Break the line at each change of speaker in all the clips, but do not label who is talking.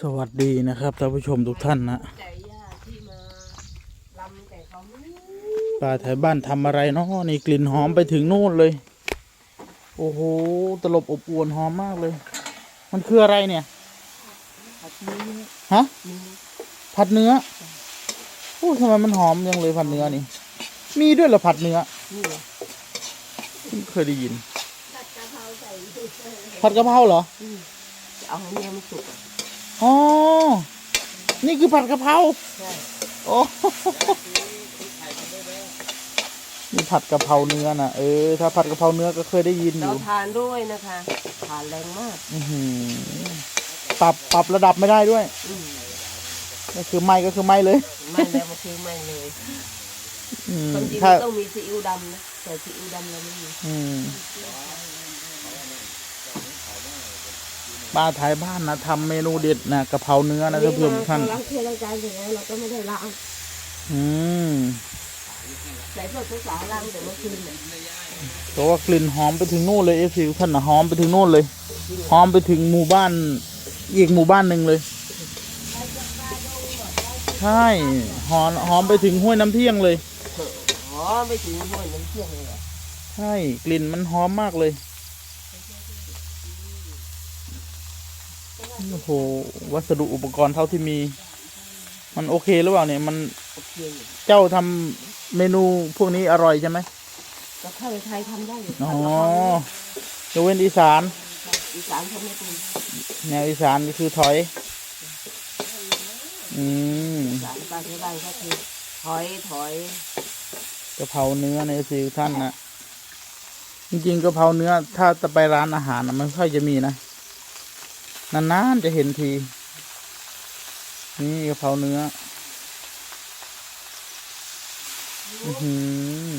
สวัสดีนะครับท่านผู้ชมทุกท่านนะ
แต่ย่าที่มาลำแต่เขาไม่
ป้าแถวบ้านทำอะไรเนาะนี่กลิ่นหอมไปถึงนู่นเลย โอ้โหตลบอบอวนหอมมากเลย มันคืออะไรเนี่ย
ผัดนี้
ฮะ
นี่
ผัดเนื้อโอ้ทำไมมันหอมจังเลยผัดเนื้อนี่ มีด้วยเหรอผัดเนื้อ
นี่ไง
เพิ่งเคยได้ยินผัดกะเพราเหรอ
อืมจะเอาให้เนื้อมันสุก อะ
อ๋อ นี่คือผัดกะเพรา
ใช่
โอ้นี่ผัดกะเพราเนื้อนะเออ ถ้าผัดกะเพราเนื้อก็เคยได้ยินอ
เรา
ยู่
ทานด้วยนะคะ ทานแรงมาก
อื้อหือปรับปรับระดับไม่ได้ด้วย
อืม
ก็คือไหม่ก็คือไหม่เลย
ไม่แล้วมันคือไม่เลย
อืม
ความจริง
ถ้า
มันต้องมีซีอิ๊วดำนะแต่ซีอิ๊วดำเราไม่มี
อืม ป้าท้ายบ้านนะทำเมนูเด็ดนะกะเพราเนื้อนะท่านผู้ชมทุกท่าน
ล้างถ้วยล้างจานเสร็จแล้วเราก็ไม่ได้ล้าง
อืม
ใส่พวกภาษาล้างแต่เมื่อคืนเนี่ย
แต่ว่ากลิ่นหอมไปถึงนู่นเลยเอฟซีท่านนะหอมไปถึงนู่นเลยหอมไปถึงหมู่บ้านอีกหมู่บ้านหนึ่งเลยใช่หอมหอมไปถึงห้วยน้ำเที่ยงเลย
อ๋อไม่ถึงห้วยน้ำเที่ยงเลยเหรอ
ใช่กลิ่นมันหอมมากเลย โอ้โห วัสดุอุปกรณ์เท่าที่มี มันโอเคหรือเปล่าเนี่ย มัน
โอเคอยู่
เจ้าทำเมนูพวกนี้อร่อยใช่ไหม
กับข้าวไทยทำได้อยู่
อ๋อยกเว้นอีสาน
อีสานทำไม่เป็น
แนวอีสานก็คือถอย อืม
อีสานปลาที่บ้านก็คือถอยถอย
กะเพราเนื้อในสิท่านนะจริงๆกะเพราเนื้อ ถ้าจะไปร้านอาหารนะมันไม่ค่อยจะมีนะ นานๆจะเห็นที นี่กะเพราเนื้ออือหือ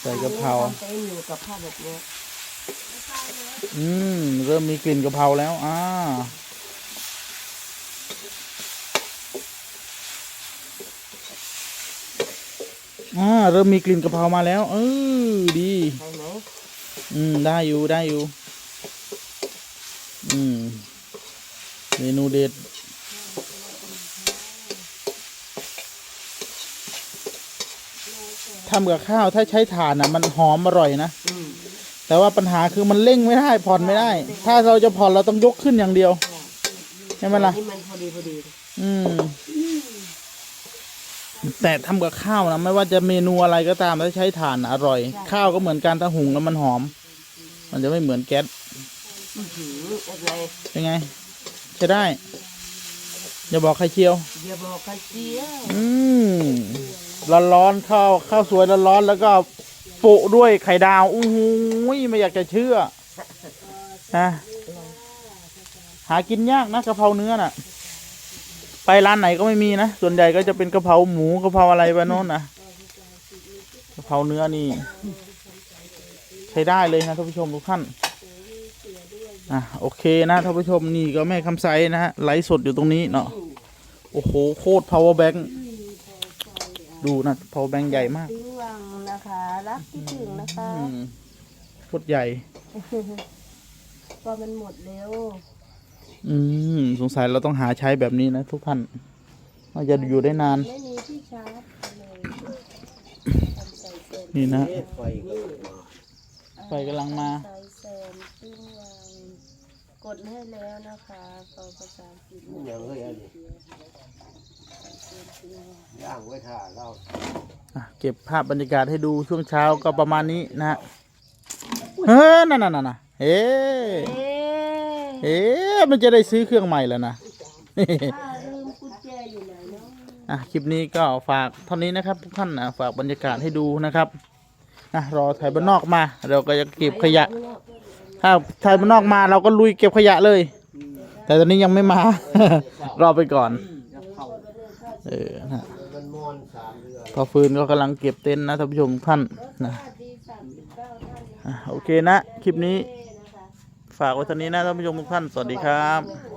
ใส่กะเพรา
เต้นอยู่กับข้าวแบบเนี้ย
อืม เริ่มมีกลิ่นกะเพราแล้ว อ่า อ่า เริ่มมีกลิ่นกะเพรามาแล้ว เออ ดี
ใช่ไหม
อืม ได้อยู่ ได้อยู่ อืมเมนูเด็ดทำกับข้าวถ้าใช้ถ่านอะ มันหอมอร่อยนะแต่ว่าปัญหาคือมันเร่งไม่ได้ผ่อนไม่ได้ ถ้าเราจะผ่อนเราต้องยกขึ้นอย่างเดียวใช่ไหมล่ะ
มันพอดีพอดี
อืมแต่ทำกับข้าวนะไม่ว่าจะเมนูอะไรก็ตามถ้าใช้ถ่านอร่อย ข้าวก็เหมือนกันถ้าหุงแล้วมันหอม มันจะไม่เหมือนแก๊ส
อื้อหืออะไร
เป็นไงใช้ได้ อย่าบอกใครเชียว
อย่าบอกใครเจียว
อืมร้อนๆข้าวข้าวสวยร้อนๆแล้วก็โปะด้วยไข่ดาวอู้หูยไม่อยากจะเชื่อนะหากินยากนะกะเพราเนื้อน่ะ ไปร้านไหนก็ไม่มีนะ ส่วนใหญ่ก็จะเป็นกะเพราหมูกะเพราอะไรไปโน่นนะกะเพราเนื้อนี่ ใช้ได้เลยนะท่านผู้ชมทุกท่าน อะโอเคนะท่านผู้ชมนี่ก็แม่คำไซนะฮะไลฟ์สดอยู่ตรงนี้เนาะโอ้โหโคตร power bank ดูนะ power bank ใหญ่มาก
ติ้งวังนะคะ รักที่ถึงนะคะ
อืมโคตรใหญ่
ก็มันหมดเร็ว
อืมสงสัยเราต้องหาใช้แบบนี้นะทุกท่านน่าจะอยู่ได้นาน
ไม่มีที่ชาร์จเลยทำใส่เซน
นี่นะ ไฟกำลังมา
ใส่เซนติ้งวัง กดให้แล้วนะคะฟังภาษาอังกฤษ
อย่างเฮ้ยอันนี้ย่างไว้ท่าเรา
อะเก็บภาพบรรยากาศให้ดูช่วงเช้าก็ประมาณนี้นะฮะเฮ้ยนั่นนั่นนั่นน่ะเอ๊ะ
เอ๊ะ
เอ๊ะมันจะได้ซื้อเครื่องใหม่แล้วนะ
ป้าลืมกุญแจอยู่ไหนเนาะ
อะคลิปนี้ก็ฝากเท่านี้นะครับทุกท่านนะฝากบรรยากาศให้ดูนะครับนะรอไทยบ้านนอกมา เราก็จะเก็บขยะ ถ้าไทยบ้านนอกมาเราก็ลุยเก็บขยะเลย แต่ตอนนี้ยังไม่มา รอไปก่อน เออนะ
มันมอนสามเดือน
พอฟืนก็กำลังเก็บเต็นท์นะท่านผู้ชมทุกท่านนะอะโอเคนะ คลิปนี้ ฝากไว้เท่านี้นะท่านผู้ชมทุกท่าน สวัสดีครับ